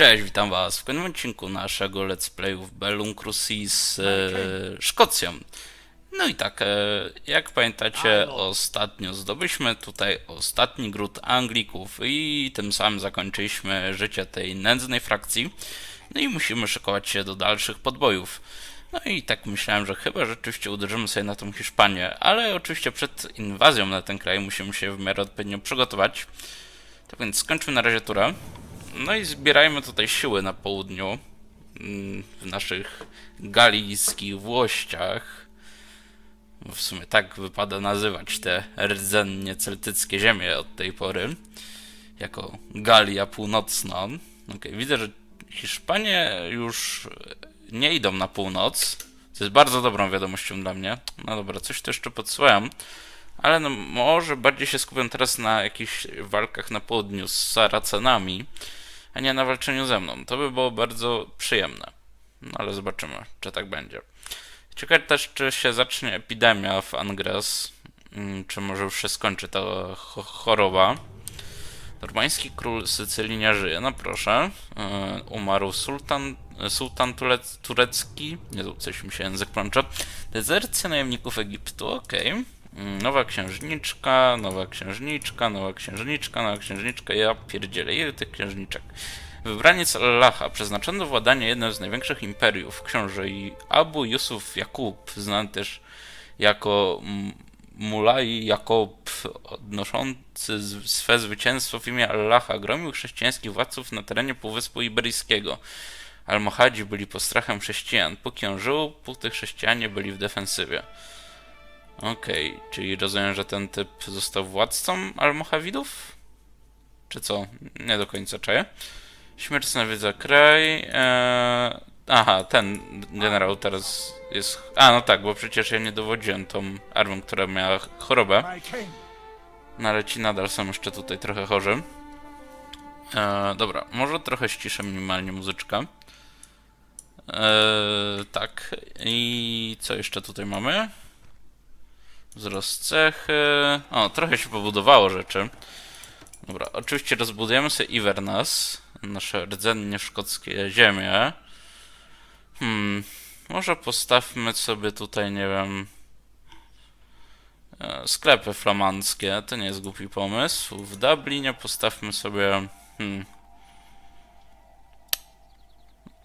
Cześć, witam was w kolejnym odcinku naszego Let's Playu w Bellum Crucis z e, Szkocją. No i tak, e, jak pamiętacie, ostatnio zdobyliśmy tutaj ostatni gród Anglików i tym samym zakończyliśmy życie tej nędznej frakcji. No i musimy szykować się do dalszych podbojów. No i tak myślałem, że chyba rzeczywiście uderzymy sobie na tą Hiszpanię, ale oczywiście przed inwazją na ten kraj musimy się w miarę odpowiednio przygotować. Tak więc skończmy na razie turę. No i zbierajmy tutaj siły na południu, mm, w naszych galijskich włościach. W sumie tak wypada nazywać te rdzennie celtyckie ziemie od tej pory. Jako Galia Północna. Okej, widzę, że Hiszpanie już nie idą na północ. Co jest bardzo dobrą wiadomością dla mnie. No dobra, coś tu jeszcze podsyłałem. Ale no, może bardziej się skupiam teraz na jakichś walkach na południu z Saracenami, a nie na walczeniu ze mną. To by było bardzo przyjemne. No ale zobaczymy, czy tak będzie. Ciekawe też, czy się zacznie epidemia w Angres, mm, czy może już się skończy ta cho- choroba. Normański król Sycylii nie żyje, no proszę. Yy, umarł sultan, sułtan Turec, turecki, nie mi się język plącze. Dezercja najemników Egiptu, okej. Mm, Nowa księżniczka, nowa księżniczka, nowa księżniczka, nowa księżniczka, ja pierdzielę, ile tych księżniczek. Wybraniec Allaha, przeznaczony do władania jednym z największych imperiów, książę Abu Yusuf Jakub, znany też jako Mulai Jakob, odnoszący swe zwycięstwo w imię Allaha, gromił chrześcijańskich władców na terenie Półwyspu Iberyjskiego. Almohadzi byli postrachem chrześcijan. Póki on żył, póty chrześcijanie byli w defensywie. Okej, czyli rozumiem, że ten typ został władcą Almohawidów? Czy co? Nie do końca czaję. Śmierć nawiedza kraj. Eee... Aha, ten generał teraz jest. A, no tak, bo przecież ja nie dowodziłem tą armią, która miała chorobę. No ale ci nadal są jeszcze tutaj trochę chorzy. Eee, dobra, może trochę ściszę minimalnie muzyczkę. Eee, tak, i co jeszcze tutaj mamy? Wzrost cechy. O, trochę się pobudowało rzeczy. Dobra, oczywiście rozbudujemy sobie Inverness, nasze rdzennie szkockie ziemie. Hmm, może postawmy sobie tutaj, nie wiem, e, sklepy flamandzkie, to nie jest głupi pomysł. W Dublinie postawmy sobie, hmm,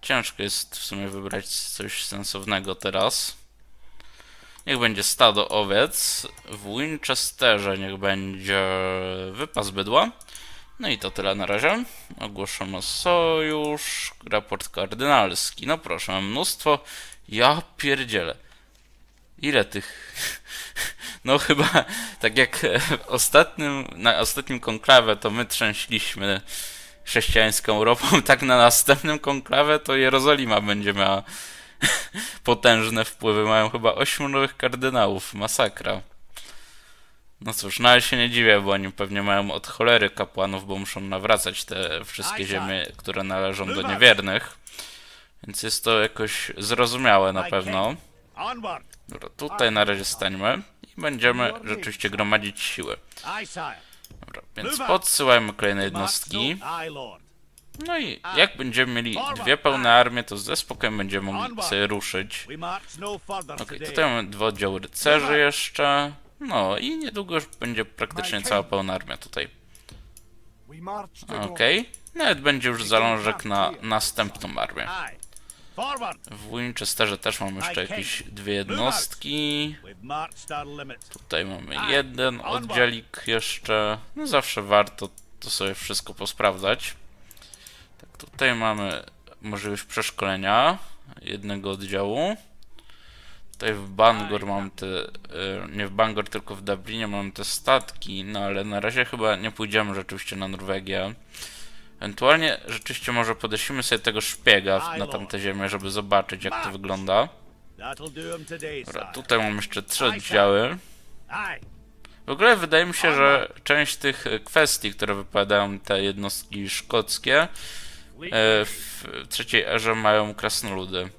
ciężko jest w sumie wybrać coś sensownego teraz. Niech będzie stado owiec. W Winchesterze niech będzie wypas bydła. No i to tyle na razie. Ogłoszono sojusz, raport kardynalski. No proszę, mam mnóstwo. Ja pierdzielę. Ile tych... No chyba tak jak w ostatnim, na ostatnim konklawę to my trzęśliśmy chrześcijańską Europą, tak na następnym konklawę to Jerozolima będzie miała potężne wpływy. Mają chyba ośmiu nowych kardynałów. Masakra. No cóż, no ale się nie dziwię, bo oni pewnie mają od cholery kapłanów, bo muszą nawracać te wszystkie ziemie, które należą do niewiernych. Więc jest to jakoś zrozumiałe na pewno. Dobra, tutaj na razie stańmy i będziemy rzeczywiście gromadzić siły. Dobra, więc podsyłajmy kolejne jednostki. No- i jak będziemy mieli dwie pełne armie, to ze spokojem będziemy mogli sobie ruszyć. No Okej, tutaj mamy dwa oddziały rycerzy jeszcze. No i niedługo już będzie praktycznie cała pełna armia tutaj. Okej. Nawet będzie już zalążek na następną armię. W Winchesterze też mamy jeszcze jakieś dwie jednostki. Tutaj mamy jeden oddziałik jeszcze. No zawsze warto to sobie wszystko posprawdzać. Tutaj mamy możliwość przeszkolenia jednego oddziału. Tutaj w Bangor mam te, e, nie w Bangor, tylko w Dublinie mam te statki, no ale na razie chyba nie pójdziemy rzeczywiście na Norwegię. Ewentualnie rzeczywiście może podesimy sobie tego szpiega na tamte ziemię, żeby zobaczyć jak to wygląda. Dobra, tutaj mam jeszcze trzy oddziały. W ogóle wydaje mi się, że część tych e, kwestii, które wypowiadają te jednostki szkockie, w trzeciej erze mają krasnoludy.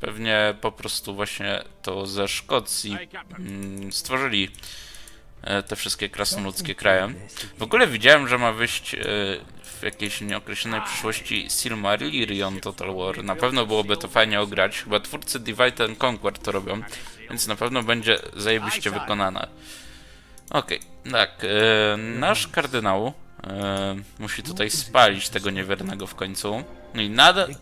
Pewnie po prostu właśnie to ze Szkocji mm, stworzyli e, te wszystkie krasnoludzkie kraje. W ogóle widziałem, że ma wyjść e, w jakiejś nieokreślonej przyszłości Silmarillion Total War. Na pewno byłoby to fajnie ograć. Chyba twórcy Divide and Conquer to robią, więc na pewno będzie zajebiście wykonane. Okej, tak. E, nasz kardynał e, musi tutaj spalić tego niewiernego w końcu. No i nadal...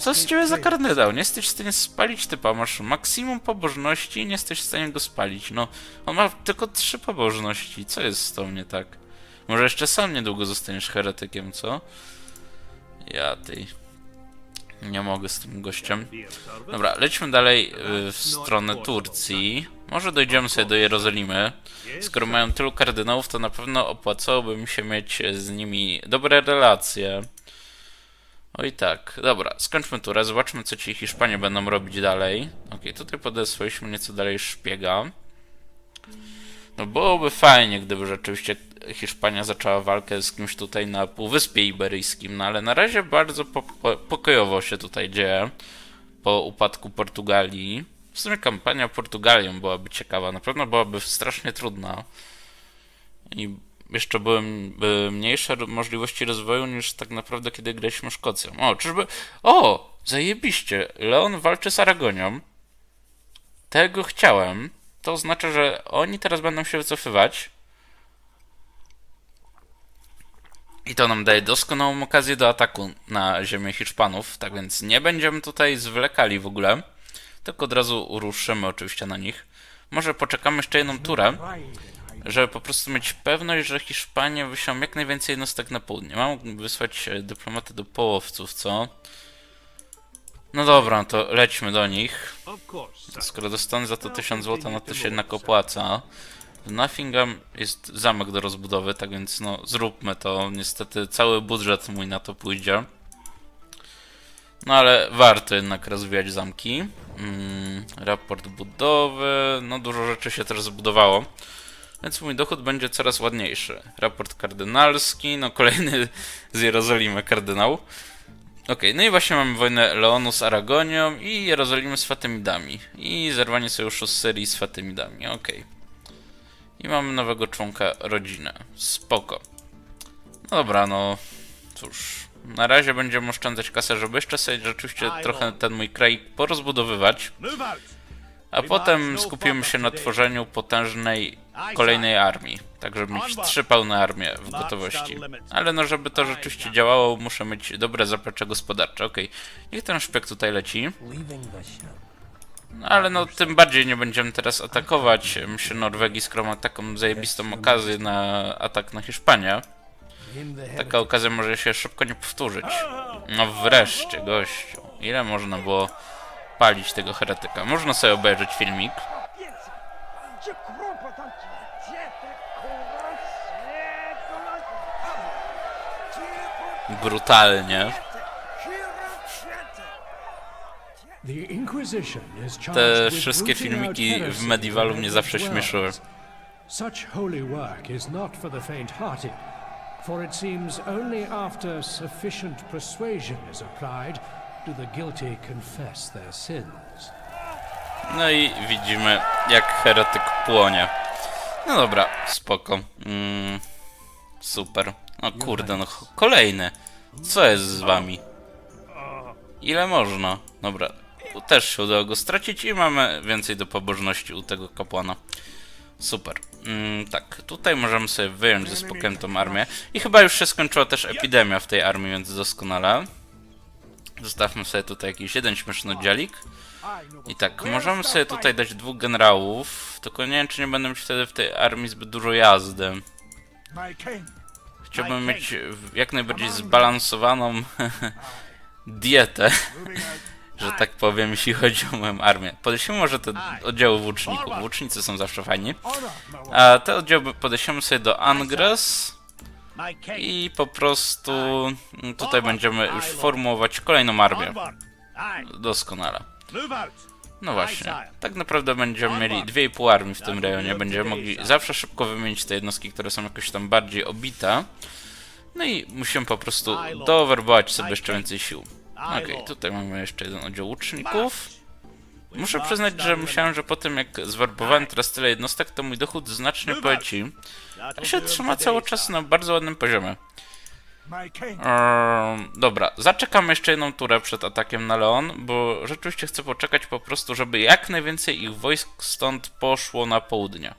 Co z ciebie za kardynał? Nie jesteś w stanie spalić typa, masz maksimum pobożności i nie jesteś w stanie go spalić. No, on ma tylko trzy pobożności. Co jest z tą nie tak? Może jeszcze sam niedługo zostaniesz heretykiem, co? Ja ty. Nie mogę z tym gościem. Dobra, lećmy dalej y, w stronę Turcji. Może dojdziemy sobie do Jerozolimy. Skoro mają tylu kardynałów, to na pewno opłacałoby mi się mieć z nimi dobre relacje. Oj tak, dobra, skończmy turę, zobaczmy co ci Hiszpanie będą robić dalej. Okej, tutaj podesłaliśmy nieco dalej szpiega. No byłoby fajnie, gdyby rzeczywiście Hiszpania zaczęła walkę z kimś tutaj na Półwyspie Iberyjskim, no ale na razie bardzo po po pokojowo się tutaj dzieje po upadku Portugalii. W sumie kampania Portugalią byłaby ciekawa, na pewno byłaby strasznie trudna. I jeszcze były by mniejsze możliwości rozwoju niż tak naprawdę kiedy graliśmy Szkocją. O, czyżby... O! Zajebiście! Leon walczy z Aragonią. Tego chciałem. To oznacza, że oni teraz będą się wycofywać. I to nam daje doskonałą okazję do ataku na ziemię Hiszpanów, tak więc nie będziemy tutaj zwlekali w ogóle, tylko od razu ruszymy oczywiście na nich. Może poczekamy jeszcze jedną turę, żeby po prostu mieć pewność, że Hiszpanie wyślą jak najwięcej jednostek na południe. Mam wysłać e, dyplomatę do połowców, co? No dobra, to lećmy do nich. Skoro dostanę za to 1000 zł, no to się jednak opłaca. W Nottingham jest zamek do rozbudowy, tak więc no zróbmy to. Niestety cały budżet mój na to pójdzie. No ale warto jednak rozwijać zamki. Mm, raport budowy, no dużo rzeczy się też zbudowało. Więc mój dochód będzie coraz ładniejszy. Raport kardynalski, no kolejny z Jerozolimy kardynał. Okej, no i właśnie mamy wojnę Leonu z Aragonią i Jerozolimy z Fatymidami. I zerwanie sojuszu z Syrii z Fatymidami, okej. I mamy nowego członka rodziny. Spoko. No dobra, no cóż. Na razie będziemy oszczędzać kasę, żeby jeszcze sobie rzeczywiście trochę ten mój kraj porozbudowywać. A potem skupimy się na tworzeniu potężnej kolejnej armii. Tak, żeby mieć trzy pełne armie w gotowości. Ale no, żeby to rzeczywiście działało, muszę mieć dobre zaplecze gospodarcze. Okej, niech ten szpieg tutaj leci. No, ale no, tym bardziej nie będziemy teraz atakować. Myślę, Norwegii, skoro ma taką zajebistą okazję na atak na Hiszpanię. Taka okazja może się szybko nie powtórzyć. No wreszcie, gościu. Ile można było palić tego heretyka? Można sobie obejrzeć filmik. Brutalnie. Te wszystkie filmiki w in mnie zawsze śmieszyły. Such holy work is not for the faint-hearted, for it seems only after sufficient persuasion is applied do the guilty confess their sins. No i widzimy, jak heretyk płonie. No dobra, spoko. Mm, super. No kurde, no kolejny. Co jest z wami? Ile można? Dobra, też się udało go stracić i mamy więcej do pobożności u tego kapłana. Super. Mm, tak, tutaj możemy sobie wyjąć ze spokojem tą armię. I chyba już się skończyła też epidemia w tej armii, więc doskonale. Zostawmy sobie tutaj jakiś jeden śmieszny oddziałik. I tak, możemy sobie tutaj dać dwóch generałów, tylko nie wiem, czy nie będę mieć wtedy w tej armii zbyt dużo jazdy. Chciałbym mieć jak najbardziej zbalansowaną dietę. Że tak powiem, jeśli chodzi o moją armię. Podejdziemy może te oddziały włóczników. Włócznicy są zawsze fajni. A te oddziały podejdziemy sobie do king. i po prostu tutaj będziemy już formułować kolejną armię. Doskonale. No właśnie, tak naprawdę będziemy mieli 2,5 armii w tym rejonie, będziemy mogli zawsze szybko wymienić te jednostki, które są jakoś tam bardziej obite. No i musimy po prostu dowerbować sobie jeszcze więcej sił. Okej, tutaj mamy jeszcze jeden oddział łuczników. Muszę przyznać, że myślałem, że po tym jak zwerbowałem teraz tyle jednostek, to mój dochód znacznie poleci. To się trzyma cały czas na bardzo ładnym poziomie. Ehm, dobra, zaczekam jeszcze jedną turę przed atakiem na Leon, bo rzeczywiście chcę poczekać po prostu, żeby jak najwięcej ich wojsk stąd poszło na południe.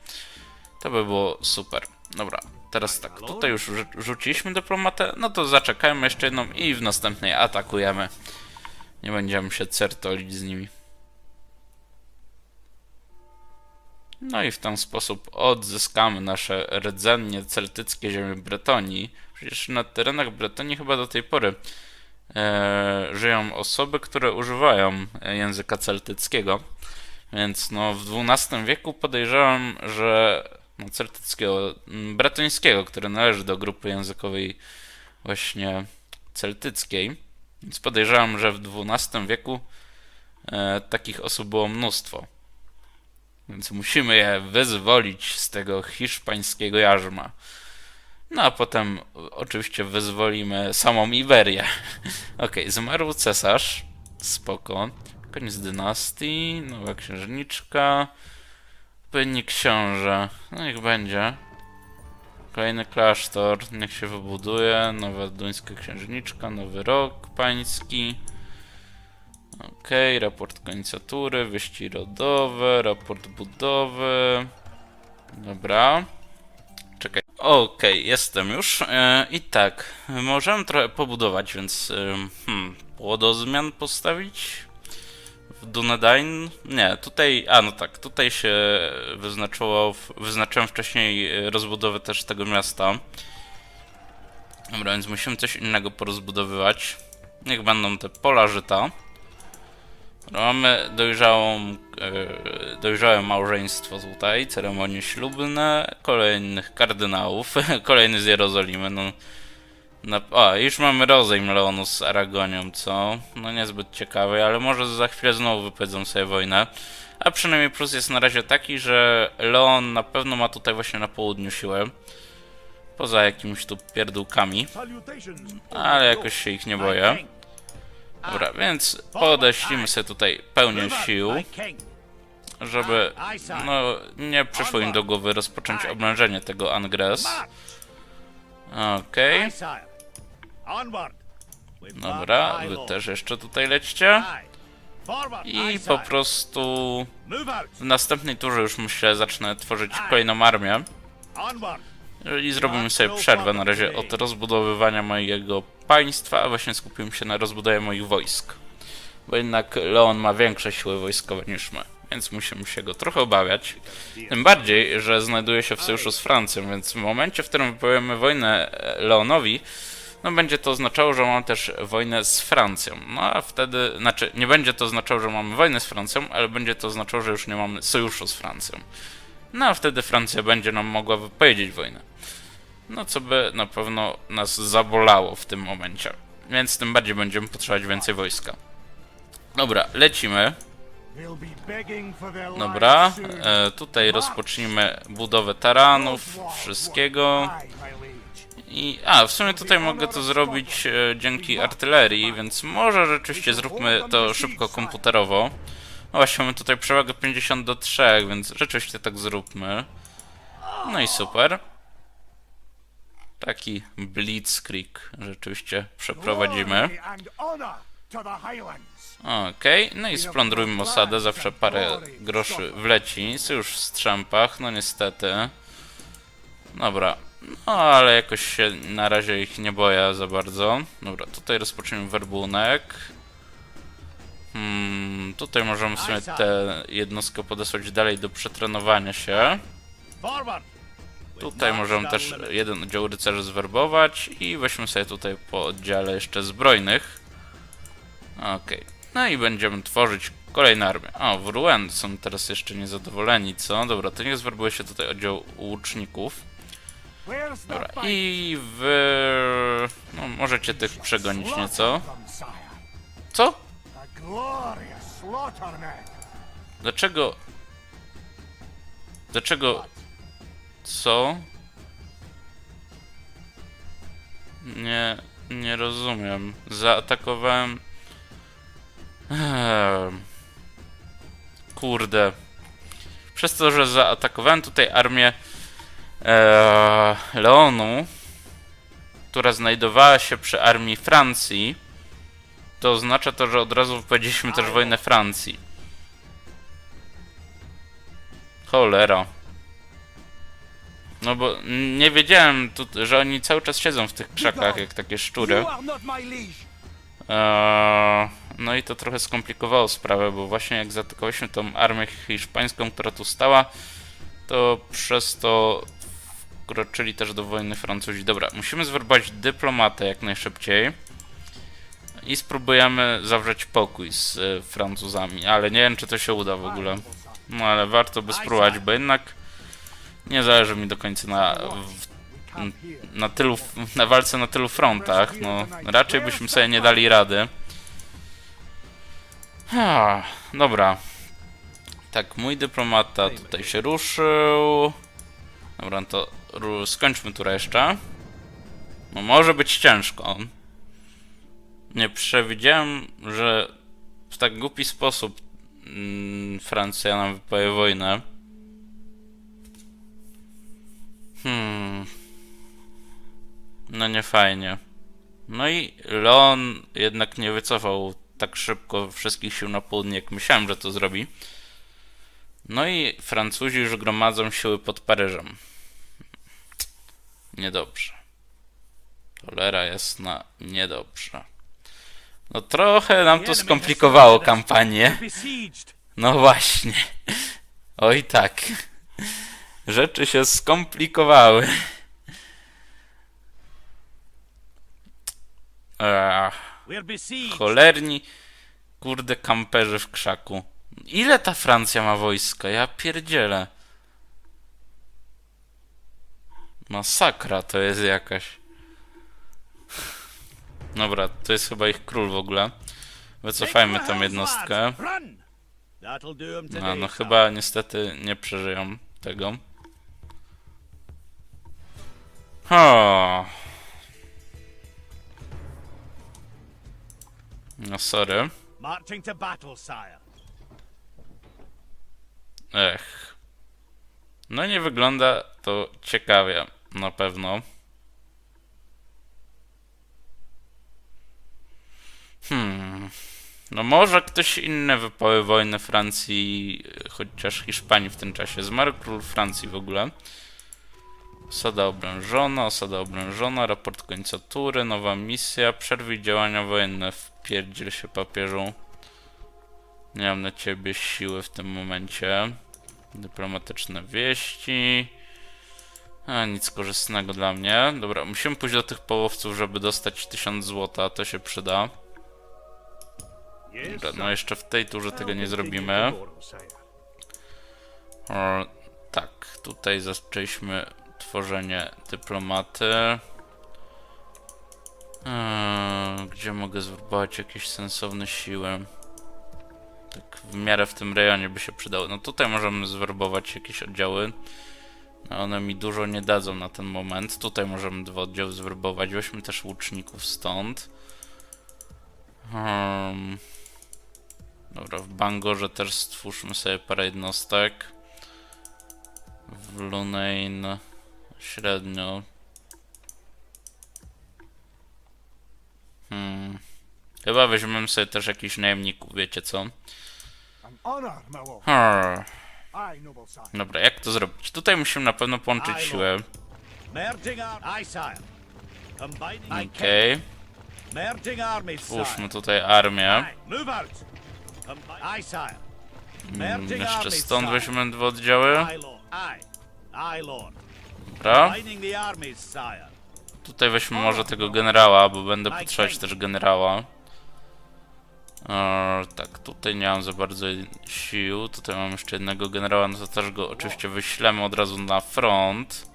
To by było super. Dobra, teraz tak, tutaj już rzu- rzuciliśmy dyplomatę, no to zaczekajmy jeszcze jedną i w następnej atakujemy. Nie będziemy się certolić z nimi. No i w ten sposób odzyskamy nasze rdzennie celtyckie ziemie Bretonii. Przecież na terenach Bretonii chyba do tej pory e, żyją osoby, które używają języka celtyckiego. Więc no w XII wieku podejrzewam, że celtyckiego, m, bretońskiego, który należy do grupy językowej właśnie celtyckiej. Więc podejrzewam, że w XII wieku e, takich osób było mnóstwo. Więc musimy je wyzwolić z tego hiszpańskiego jarzma. No a potem oczywiście wyzwolimy samą Iberię. Okej, zmarł cesarz. Spoko. Koniec dynastii, nowa księżniczka. Odpowiedni książę. No niech będzie. Kolejny klasztor, niech się wybuduje. Nowa duńska księżniczka, nowy rok pański. Okej, raport końca wieści rodowe, raport budowy. Dobra. Czekaj. Okej, jestem już. E, I tak, możemy trochę pobudować, więc em, hmm, płodozmian postawić w Dunedain? Nie, tutaj, a no tak, tutaj się wyznaczyło, wyznaczyłem wcześniej e, rozbudowę też tego miasta. Dobra, więc musimy coś innego porozbudowywać. Niech będą te pola żyta. Mamy dojrzałą, e, dojrzałe małżeństwo tutaj, ceremonie ślubne, kolejnych kardynałów, kolejny z Jerozolimy, no... Na, a, już mamy rozejm Leonu z Aragonią, co? No niezbyt ciekawe, ale może za chwilę znowu wypowiedzą sobie wojnę. A przynajmniej plus jest na razie taki, że Leon na pewno ma tutaj właśnie na południu siłę. Poza jakimiś tu pierdółkami, ale jakoś się ich nie boję. Dobra, więc podeślimy sobie tutaj pełnię sił, żeby no, nie przyszło im do głowy rozpocząć oblężenie tego Angres. Okej. With dobra, wy też jeszcze tutaj lećcie. I po prostu w następnej turze już myślę zacznę tworzyć kolejną armię. I zrobimy sobie przerwę na razie od rozbudowywania mojego państwa, a właśnie skupimy się na rozbudowie moich wojsk. Bo jednak Leon ma większe siły wojskowe niż my, więc musimy się go trochę obawiać. Tym bardziej, że znajduje się w sojuszu z Francją, więc w momencie, w którym wypowiemy wojnę e, Leonowi, no będzie to oznaczało, że mam też wojnę z Francją. No a wtedy, znaczy nie będzie to oznaczało, że mamy wojnę z Francją, ale będzie to oznaczało, że już nie mamy sojuszu z Francją. No a wtedy Francja będzie nam mogła wypowiedzieć wojnę. No co by na pewno nas zabolało w tym momencie. Więc tym bardziej będziemy potrzebować więcej wojska. Dobra, lecimy. Dobra, e, tutaj rozpocznijmy budowę taranów, wszystkiego. I, a, w sumie tutaj mogę to zrobić e, dzięki artylerii, więc może rzeczywiście zróbmy to szybko komputerowo. No właśnie, mamy tutaj przewagę 50 do 3, więc rzeczywiście tak zróbmy. No i super. Taki blitzkrieg rzeczywiście przeprowadzimy. Okej, no i splądrujmy osadę, zawsze parę groszy wleci. Sojusz w strzępach, no niestety. Dobra, no ale jakoś się na razie ich nie boję za bardzo. Dobra, tutaj rozpoczniemy werbunek. Hmm, tutaj możemy sobie tę jednostkę podesłać dalej do przetrenowania się. Tutaj możemy też jeden oddział rycerzy zwerbować i weźmy sobie tutaj po oddziale jeszcze zbrojnych. Okej. No i będziemy tworzyć kolejną armię. O, w Rouen są teraz jeszcze niezadowoleni, co? Dobra, to niech zwerbuje się tutaj oddział łuczników. Dobra, i wy... No, możecie tych przegonić nieco. Co? Dlaczego... Dlaczego... Co? Nie... Nie rozumiem. Zaatakowałem... Ehm. kurde. Przez to, że zaatakowałem tutaj armię e, Leonu, która znajdowała się przy armii Francji, to oznacza to, że od razu wypowiedzieliśmy też wojnę Francji. Cholera. No bo nie wiedziałem, tu, że oni cały czas siedzą w tych krzakach, jak takie szczury. Eee, no i to trochę skomplikowało sprawę, bo właśnie jak zaatakowaliśmy tą armię hiszpańską, która tu stała, to przez to wkroczyli też do wojny Francuzi. Dobra, musimy zwerbować dyplomatę jak najszybciej i spróbujemy zawrzeć pokój z e, Francuzami, ale nie wiem czy to się uda w ogóle. No ale warto by spróbować, bo jednak nie zależy mi do końca na, na tylu, na walce na tylu frontach, no raczej byśmy sobie nie dali rady. Ha, dobra. Tak, mój dyplomata tutaj się ruszył. Dobra, to skończmy tu jeszcze. No może być ciężko. Nie przewidziałem, że w tak głupi sposób mm, Francja nam wypowie wojnę. Hmm. No nie fajnie. No i Leon jednak nie wycofał tak szybko wszystkich sił na południe, jak myślałem, że to zrobi. No i Francuzi już gromadzą siły pod Paryżem. Niedobrze. Cholera jasna, niedobrze. No trochę nam to skomplikowało kampanię. No właśnie. Oj tak. Rzeczy się skomplikowały. Besieged. cholerni, kurde, kamperzy w krzaku. Ile ta Francja ma wojska? Ja pierdzielę. Masakra to jest jakaś. Dobra, to jest chyba ich król w ogóle. Wycofajmy tą jednostkę. 'em No, no chyba niestety nie przeżyją tego. O. No sorry. Marching to battle, sire. Ech. No nie wygląda to ciekawie, na pewno. Hmm. No może ktoś inny wypowie wojnę Francji, chociaż Hiszpanii w tym czasie. Zmarł król Francji w ogóle. Osada oblężona, osada oblężona, raport końca tury, nowa misja, przerwij działania wojenne, wpierdziel się papieżu. Nie mam na ciebie siły w tym momencie. Dyplomatyczne wieści. A, nic korzystnego dla mnie. Dobra, musimy pójść do tych połowców, żeby dostać 1000 złota, to się przyda. Dobra, no jeszcze w tej turze tego nie zrobimy. O, tak, tutaj zaczęliśmy tworzenie dyplomaty. Eee, gdzie mogę zwerbować jakieś sensowne siły? Tak w miarę w tym rejonie by się przydały. No tutaj możemy zwerbować jakieś oddziały. No one mi dużo nie dadzą na ten moment. Tutaj możemy dwa oddziały zwerbować. Weźmy też łuczników stąd. Um, Dobra, w Bangorze też stwórzmy sobie parę jednostek. W Lunane średnio. Hmm. Chyba weźmiemy sobie też jakichś najemników, wiecie co? Hmm. Dobra, jak to zrobić? Tutaj musimy na pewno połączyć siłę. Okej, sire. twórzmy tutaj armię. Aye, move out. Combi- Aye, sire. Merging Mm, Jeszcze stąd weźmiemy dwa oddziały. Dobra. Tutaj weźmy może tego generała, bo będę potrzebować też generała. Eee, tak, tutaj nie mam za bardzo sił. Tutaj mam jeszcze jednego generała, no to też go oczywiście wyślemy od razu na front.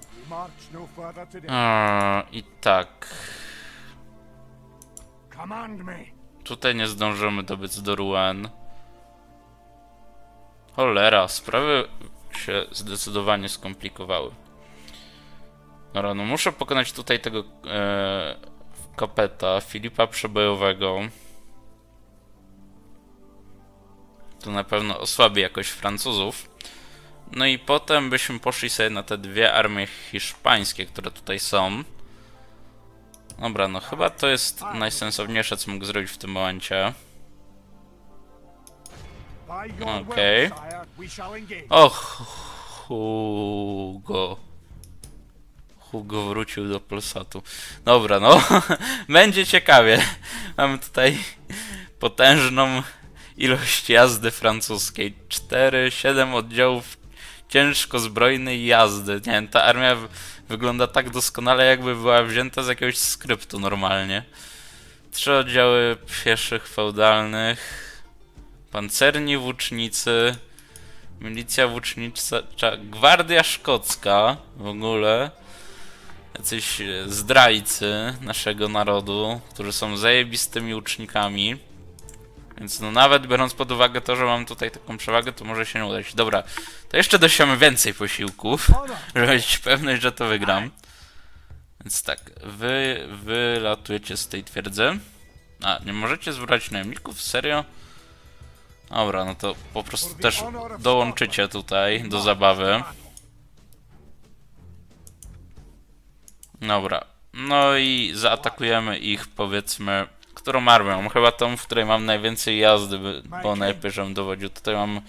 Eee, I tak, tutaj nie zdążymy dobiec do Rouen. Cholera, sprawy się zdecydowanie skomplikowały. Dobra, no muszę pokonać tutaj tego e, kapeta, Filipa Przebojowego. To na pewno osłabi jakoś Francuzów. No i potem byśmy poszli sobie na te dwie armie hiszpańskie, które tutaj są. Dobra, no chyba to jest najsensowniejsze, co mógł zrobić w tym momencie. Your Okay. Och, Hugo. Hugo wrócił do Polsatu. Dobra, no. Będzie ciekawie. Mamy tutaj potężną ilość jazdy francuskiej. 4, 7 oddziałów ciężko zbrojnej jazdy. Nie wiem, ta armia wygląda tak doskonale, jakby była wzięta z jakiegoś skryptu normalnie. Trzy oddziały pieszych feudalnych. Pancerni włócznicy. Milicja włócznicza, gwardia szkocka w ogóle. Jacyś zdrajcy naszego narodu, którzy są zajebistymi łucznikami. Więc no nawet biorąc pod uwagę to, że mam tutaj taką przewagę, to może się nie udać. Dobra, to jeszcze dosiamy więcej posiłków, żeby mieć pewność, że to wygram. Więc tak, wy wylatujecie z tej twierdzy. A, nie możecie zbrać najemników? Serio? Dobra, no to po prostu też dołączycie tutaj do zabawy. Dobra. No i zaatakujemy ich, powiedzmy, którą armią? Chyba tą, w której mam najwięcej jazdy, bo najpierw żebym dowodził. Tutaj mam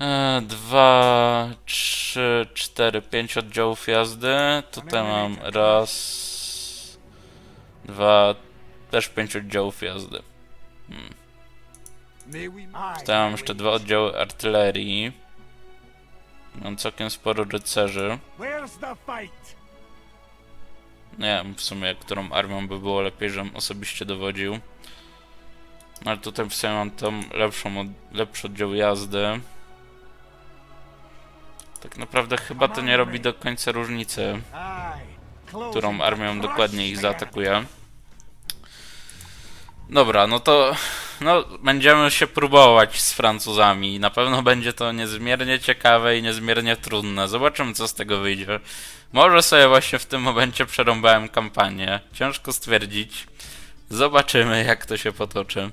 e, dwa, trzy, cztery, pięć oddziałów jazdy. Tutaj mam raz, dwa, też pięć oddziałów jazdy. Aye, Tutaj mam jeszcze dwa oddziały artylerii. Mam całkiem sporo rycerzy. Where's the fight? Nie wiem w sumie, którą armią by było lepiej, żebym osobiście dowodził. Ale tutaj w sumie mam tą lepszą, od, lepszy oddział jazdy. Tak naprawdę chyba to nie robi do końca różnicy, którą armią dokładnie ich there. zaatakuję. Dobra, no to no, będziemy się próbować z Francuzami. Na pewno będzie to niezmiernie ciekawe i niezmiernie trudne. Zobaczymy, co z tego wyjdzie. Może sobie właśnie w tym momencie przerąbałem kampanię. Ciężko stwierdzić. Zobaczymy, jak to się potoczy.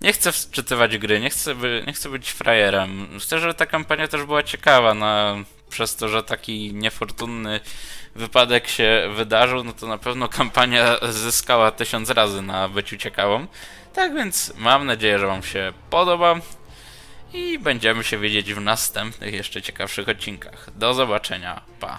Nie chcę wczytywać gry, nie chcę, by, nie chcę być frajerem. Chcę, żeby ta kampania też była ciekawa, no, przez to, że taki niefortunny wypadek się wydarzył, no to na pewno kampania zyskała tysiąc razy na byciu ciekawą. Tak więc mam nadzieję, że Wam się podoba i będziemy się wiedzieć w następnych jeszcze ciekawszych odcinkach. Do zobaczenia, pa!